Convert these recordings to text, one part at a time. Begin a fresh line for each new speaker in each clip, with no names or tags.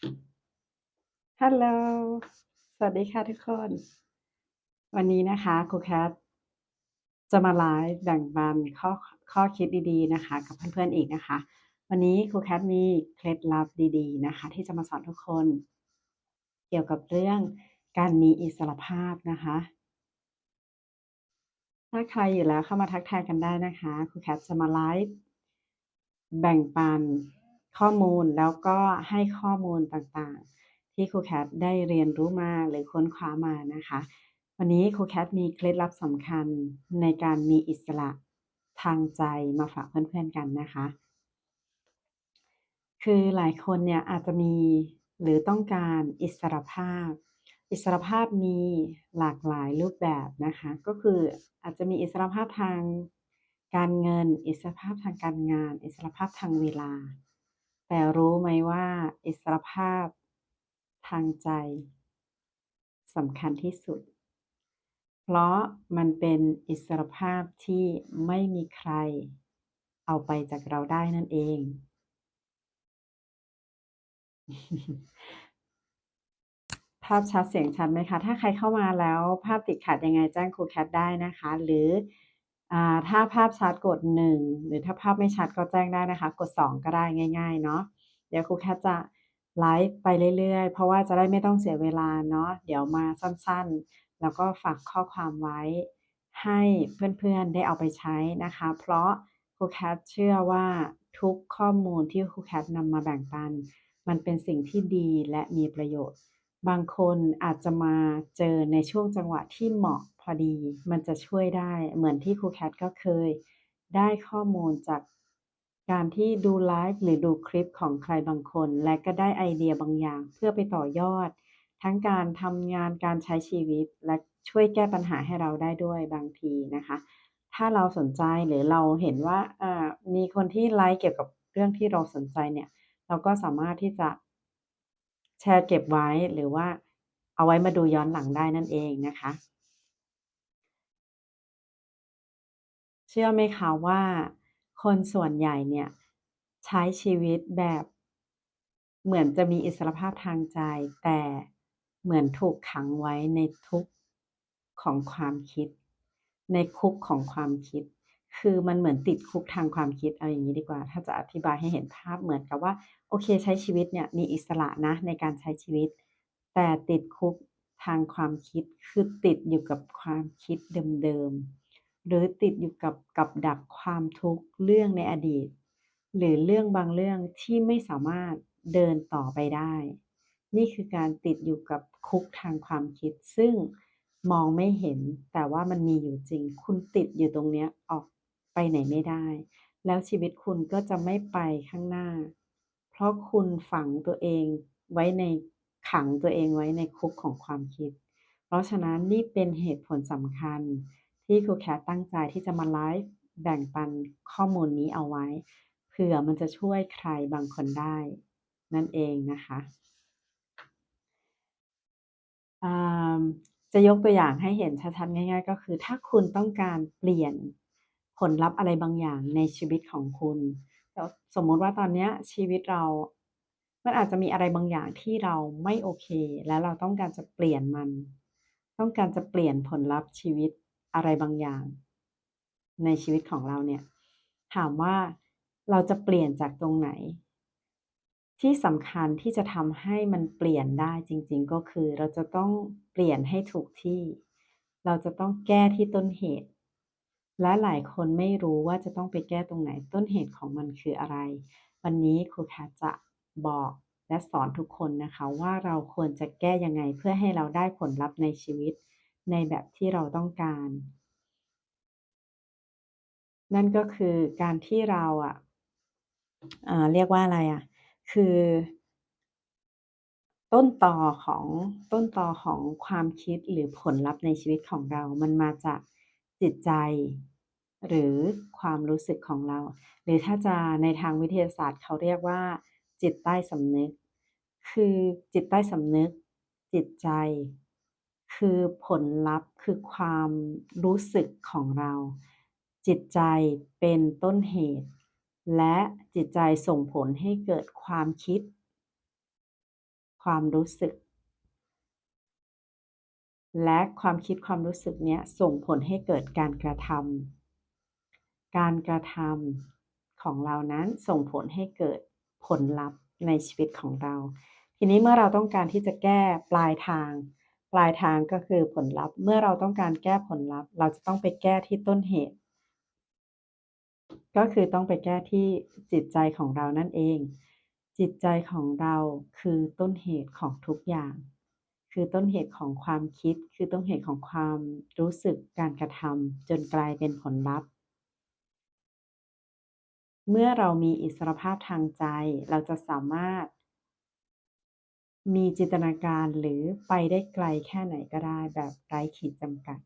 ฮัลโหล สวัสดีค่ะทุกคน วันนี้นะคะครูแคทจะมาไลฟ์แบ่งปันข้อข้อคิดดีๆนะคะ กับเพื่อนๆอีกนะคะ วันนี้ครูแคทมีเคล็ดลับดีๆนะคะ ที่จะมาสอนทุกคน เกี่ยวกับเรื่องการมีอิสรภาพนะคะ ถ้าใครอยู่แล้วเข้ามาทักทายกันได้นะคะครูแคทจะมาไลฟ์แบ่งปัน ข้อมูลแล้วก็ให้ข้อมูลต่างๆ ที่ครูแคทได้เรียนรู้มาหรือค้นคว้ามานะคะ วันนี้ครูแคทมีเคล็ดลับสำคัญในการมีอิสระทางใจมาฝากเพื่อนๆกันนะคะ คือหลายคนเนี่ยอาจจะมีหรือต้องการอิสรภาพ อิสรภาพมีหลากหลายรูปแบบนะคะ ก็คืออาจจะมีอิสรภาพทางการเงิน อิสรภาพทางการงาน อิสรภาพทางเวลา แต่รู้ไหมว่าอิสรภาพทางใจสำคัญที่สุด เพราะมันเป็นอิสรภาพที่ไม่มีใคร เอาไปจากเราได้นั่นเอง ภาพชัดเสียงชัดไหมคะ ถ้าใครเข้ามาแล้วภาพติดขัดยังไงแจ้งครูแคทได้นะคะ หรือ ถ้าภาพชัดกด 1 หรือถ้าภาพไม่ชัดก็แจ้งได้นะคะ กด 2 ก็ได้ง่าย ๆ เนาะเดี๋ยวครูแคทจะไลฟ์ไปเรื่อยๆ เพราะว่าจะได้ไม่ต้องเสียเวลาเนาะเดี๋ยวมาสั้นๆ แล้วก็ฝากข้อความไว้ ให้เพื่อนๆได้เอาไปใช้นะคะ เพราะครูแคทเชื่อว่าทุกข้อมูลที่ครูแคทนำมาแบ่งปัน มันเป็นสิ่งที่ดีและมีประโยชน์ บางคนอาจจะมาเจอในช่วงจังหวะที่เหมาะพอดี มันจะช่วยได้เหมือนที่ครูแคทก็เคย ได้ข้อมูลจากการที่ดูไลฟ์หรือดูคลิปของใครบางคน และก็ได้ไอเดียบางอย่างเพื่อไปต่อยอด ทั้งการทำงานการใช้ชีวิตและช่วยแก้ปัญหาให้เราได้ด้วยบางทีนะคะ ถ้าเราสนใจหรือเราเห็นว่ามีคนที่ไลฟ์เกี่ยวกับเรื่องที่เราสนใจเนี่ย เราก็สามารถที่จะ แชร์เก็บไว้หรือว่าเอาไว้มาดูย้อนหลังได้นั่นเองนะคะ เชื่อไหมคะว่าคนส่วนใหญ่เนี่ยใช้ชีวิตแบบเหมือนจะมีอิสรภาพทางใจ แต่เหมือนถูกขังไว้ในทุกข์ของความคิด ในคุกของความคิด คือมันเหมือนติดคุกทางความคิดเอาอย่างงี้ดีกว่า ถ้าจะอธิบายให้เห็นภาพเหมือนกับว่า โอเคใช้ชีวิตเนี่ยมีอิสระนะในการใช้ชีวิต แต่ติดคุกทางความคิดคือติดอยู่กับความคิดเดิมๆหรือติดอยู่กับกับดักความทุกข์เรื่องในอดีต หรือเรื่องบางเรื่องที่ไม่สามารถเดินต่อไปได้ นี่คือการติดอยู่กับคุกทางความคิด ซึ่งมองไม่เห็นแต่ว่ามันมีอยู่จริง คุณติดอยู่ตรงเนี้ยออก ไปไหนไม่ได้ แล้วชีวิตคุณก็จะไม่ไปข้างหน้า เพราะคุณฝังตัวเองไว้ในขังตัวเองไว้ในคุกของความคิด เพราะฉะนั้นนี่เป็นเหตุผลสำคัญ ที่ครูแคทตั้งใจที่จะมาไลฟ์แบ่งปันข้อมูลนี้เอาไว้ เผื่อมันจะช่วยใครบางคนได้ นั่นเองนะคะจะยกตัวอย่างให้เห็นชัดๆง่าย ๆ ก็คือ ถ้าคุณต้องการเปลี่ยน ผลลัพธ์อะไรบางอย่างในชีวิตของคุณแล้วสมมุติว่าตอนนี้ชีวิตเรา มันอาจจะมีอะไรบางอย่างที่เราไม่โอเค แล้วเราต้องการจะเปลี่ยนมัน ต้องการจะเปลี่ยนผลลัพธ์ชีวิตอะไรบางอย่าง ในชีวิตของเราเนี่ย ถามว่าเราจะเปลี่ยนจากตรงไหน?ที่สำคัญที่จะทำให้มันเปลี่ยนได้จริง ๆ ก็คือ เราจะต้องเปลี่ยนให้ถูกที่ เราจะต้องแก้ที่ต้นเหตุ และหลายคนไม่รู้ว่าจะต้องไปแก้ตรงไหนต้นเหตุของมันคืออะไร?วันนี้ครูแคทจะบอกและสอนทุกคนนะคะว่าเราควรจะแก้ยังไงเพื่อให้เราได้ผลลัพธ์ในชีวิตในแบบที่เราต้องการ นั่นก็คือการที่เราอ่าเรียกว่าอะไรอะ คือ ต้นตอของต้นตอของความคิดหรือผลลัพธ์ในชีวิตของเรา มันมาจาก จิตใจ หรือความรู้สึกของเรา หรือถ้าจะในทางวิทยาศาสตร์เขาเรียกว่า จิตใต้สำนึก คือจิตใต้สำนึก จิตใจ คือผลลัพธ์คือความรู้สึกของเรา จิตใจเป็นต้นเหตุ และจิตใจส่งผลให้เกิดความคิด ความรู้สึก และความคิดความรู้สึกเนี้ยส่งผลให้เกิดการกระทำการกระทำของเรานั้นส่งผลให้เกิดผลลัพธ์ในชีวิตของเรา ทีนี้เมื่อเราต้องการที่จะแก้ปลายทาง ปลายทางก็คือผลลัพธ์ เมื่อเราต้องการแก้ผลลัพธ์ เราจะต้องไปแก้ที่ต้นเหตุ ก็คือต้องไปแก้ที่จิตใจของเรานั่นเอง จิตใจของเราคือต้นเหตุของทุกอย่าง คือต้นเหตุของความคิด คือต้นเหตุของความรู้สึกการกระทำจนกลายเป็นผลลัพธ์ เมื่อเรามีอิสรภาพทางใจ เราจะสามารถ มีจินตนาการหรือไปได้ไกลแค่ไหนก็ได้แบบไร้ขีดจำกัด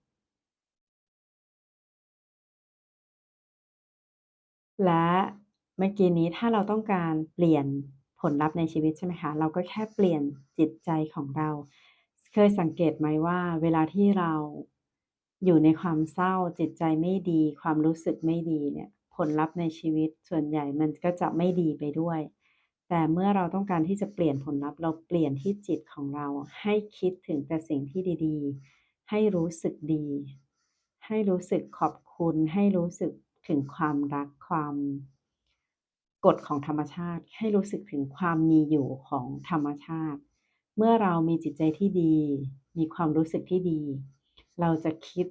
และเมื่อกี้นี้ถ้าเราต้องการเปลี่ยนผลลัพธ์ในชีวิตใช่ไหมคะ เราก็แค่เปลี่ยนจิตใจของเรา เคยสังเกตไหมว่า เวลาที่เราอยู่ในความเศร้าจิตใจไม่ดี ความรู้สึกไม่ดีเนี่ย ผลลัพธ์ในชีวิตส่วนใหญ่มันก็จะไม่ดีไปด้วย แต่เมื่อเราต้องการที่จะเปลี่ยนผลลัพธ์ เราเปลี่ยนที่จิตของเราให้คิดถึงแต่สิ่งที่ดีๆ ให้รู้สึกดี ให้รู้สึกขอบคุณให้รู้สึกถึงความรักความกฎของธรรมชาติ ให้รู้สึกถึงความมีอยู่ของธรรมชาติ เมื่อเรามีจิตใจที่ดี มีความรู้สึกที่ดี เราจะคิด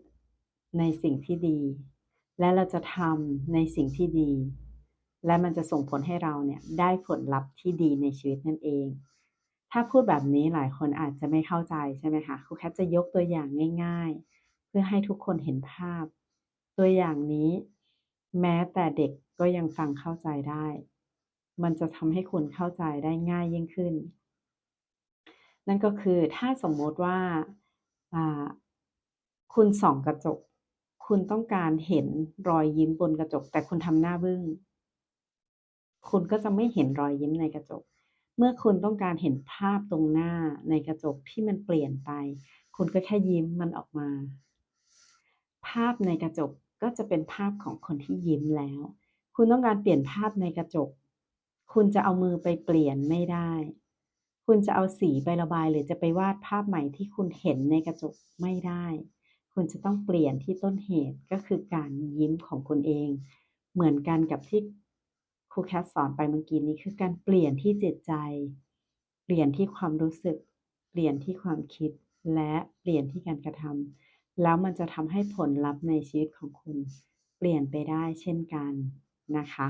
ในสิ่งที่ดี และเราจะทำในสิ่งที่ดี และมันจะส่งผลให้เราเนี่ยได้ผลลัพธ์ที่ดีในชีวิตนั่นเอง ถ้าพูดแบบนี้หลายคนอาจจะไม่เข้าใจใช่ไหมคะครูแคทจะยกตัวอย่างง่าย ๆ เพื่อให้ทุกคนเห็นภาพ ตัวอย่างนี้ แม้แต่เด็กก็ยังฟังเข้าใจได้ มันจะทำให้คุณเข้าใจได้ง่ายยิ่งขึ้น นั่นก็คือถ้าสมมติว่าคุณส่องกระจก คุณต้องการเห็นรอยยิ้มบนกระจก แต่คุณทำหน้าบึ้ง คุณก็จะไม่เห็นรอยยิ้มในกระจก เมื่อคุณต้องการเห็นภาพตรงหน้าในกระจกที่มันเปลี่ยนไป คุณก็แค่ยิ้มมันออกมา ภาพในกระจกก็จะเป็นภาพของคนที่ยิ้มแล้ว คุณต้องการเปลี่ยนภาพในกระจก คุณจะเอามือไปเปลี่ยนไม่ได้ คุณจะเอาสีไประบาย หรือจะไปวาดภาพใหม่ที่คุณเห็นในกระจกไม่ได้ คุณจะต้องเปลี่ยนที่ต้นเหตุก็คือการยิ้มของคุณเอง เหมือนกันกับที่ครูแคทสอนไปเมื่อกี้นี้คือการเปลี่ยนที่จิตใจ เปลี่ยนที่ความรู้สึก เปลี่ยนที่ความคิด และเปลี่ยนที่การกระทำแล้วมันจะทำให้ผลลัพธ์ในชีวิตของคุณ เปลี่ยนไปได้เช่นกันนะคะ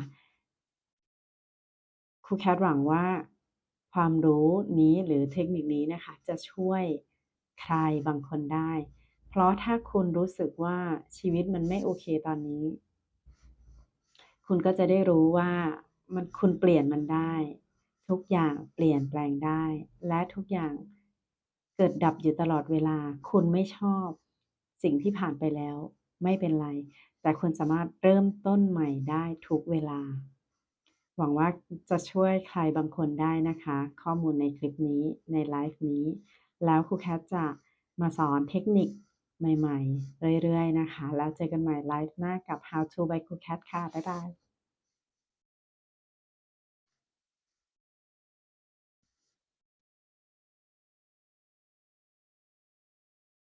ครูแคทหวังว่า ความรู้นี้หรือเทคนิคนี้นะคะ จะช่วยใครบางคนได้ เพราะถ้าคุณรู้สึกว่าชีวิตมันไม่โอเคตอนนี้ คุณก็จะได้รู้ว่ามันคุณเปลี่ยนมันได้ ทุกอย่างเปลี่ยนแปลงได้ และทุกอย่างเกิดดับอยู่ตลอดเวลา คุณไม่ชอบสิ่งที่ผ่านไปแล้ว ไม่เป็นไร แต่คุณสามารถเริ่มต้นใหม่ได้ทุกเวลา หวังว่าจะช่วยใครบางคนได้นะคะ ข้อมูลในคลิปนี้ในไลฟ์นี้ แล้วครูแคทจะมาสอนเทคนิคใหม่ ๆ เรื่อย ๆ นะคะ แล้วเจอกันใหม่ไลฟ์หน้ากับ How to by ครูแคทค่ะ บ๊ายบาย